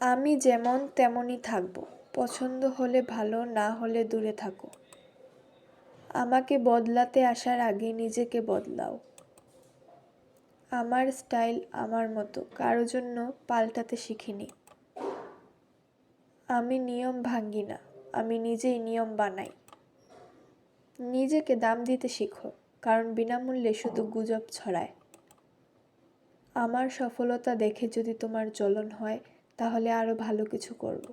আমি যেমন তেমনই থাকব। পছন্দ হলে ভালো, না হলে দূরে থাকো। আমাকে বদলাতে আসার আগে নিজেকে বদলাও। আমার স্টাইল আমার মতো, কারও জন্য পাল্টাতে শিখিনি। আমি নিয়ম ভাঙ্গি না, আমি নিজেই নিয়ম বানাই। নিজেকে দাম দিতে শিখো, কারণ বিনামূল্যে শুধু গুজব ছড়ায়। আমার সফলতা দেখে যদি তোমার জ্বলন হয়, তাহলে আরও ভালো কিছু করব।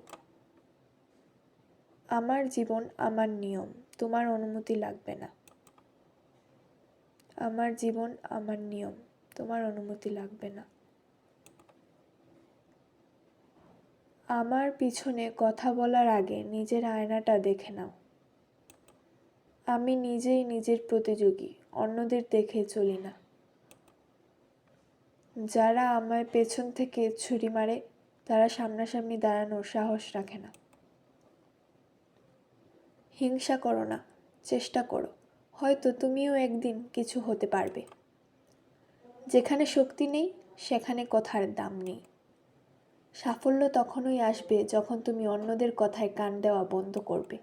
আমার জীবন আমার নিয়ম, তোমার অনুমতি লাগবে না। আমার জীবন আমার নিয়ম, তোমার অনুমতি লাগবে না। আমার পিছনে কথা বলার আগে নিজের আয়নাটা দেখে নাও। আমি নিজেই নিজের প্রতিযোগী, অন্যদের দেখে চলি না। যারা আমায় পেছন থেকে ছুরি মারে, তারা সামনাসামনি দাঁড়ানোর সাহস রাখে না। হিংসা করো না, চেষ্টা করো। হয়তো তুমিও একদিন কিছু হতে পারবে। যেখানে শক্তি নেই, সেখানে কথার দাম নেই। সাফল্য তখনই আসবে যখন তুমি অন্যদের কথায় কান দেওয়া বন্ধ করবে।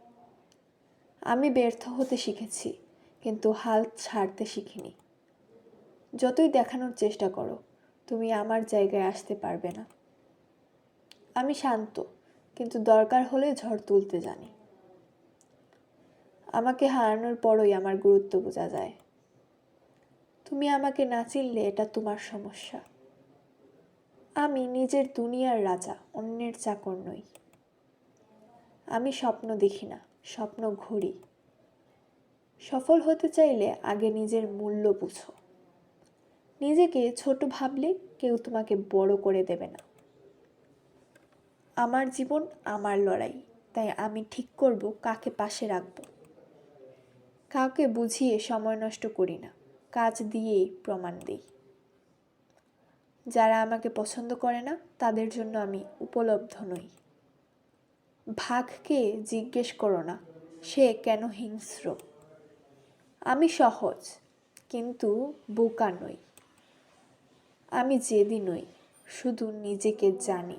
আমি ব্যর্থ হতে শিখেছি, কিন্তু হাল ছাড়তে শিখিনি। যতই দেখানোর চেষ্টা করো তুমি আমার জায়গায় আসতে পারবে না। আমি শান্ত, কিন্তু দরকার হলে ঝড় তুলতে জানি। আমাকে হারানোর পরই আমার গুরুত্ব বোঝা যায়। তুমি আমাকে না চিনলে এটা তোমার সমস্যা। আমি নিজের দুনিয়ার রাজা, অন্যের চাকর নই। আমি স্বপ্ন দেখি না, স্বপ্ন ঘুরি। সফল হতে চাইলে আগে নিজের মূল্য বুঝো। নিজেকে ছোট ভাবলে কেউ তোমাকে বড় করে দেবে না। আমার জীবন আমার লড়াই, তাই আমি ঠিক করব কাকে পাশে রাখব। কাউকে বুঝিয়ে সময় নষ্ট করি না, কাজ দিয়েই প্রমাণ দিই। যারা আমাকে পছন্দ করে না, তাদের জন্য আমি উপলব্ধ নই। ভাগকে জিজ্ঞেস করো না, সে কেন হিংস্র? আমি সহজ, কিন্তু বোকা নই। আমি জেদি নই শুধু নিজেকে জানি।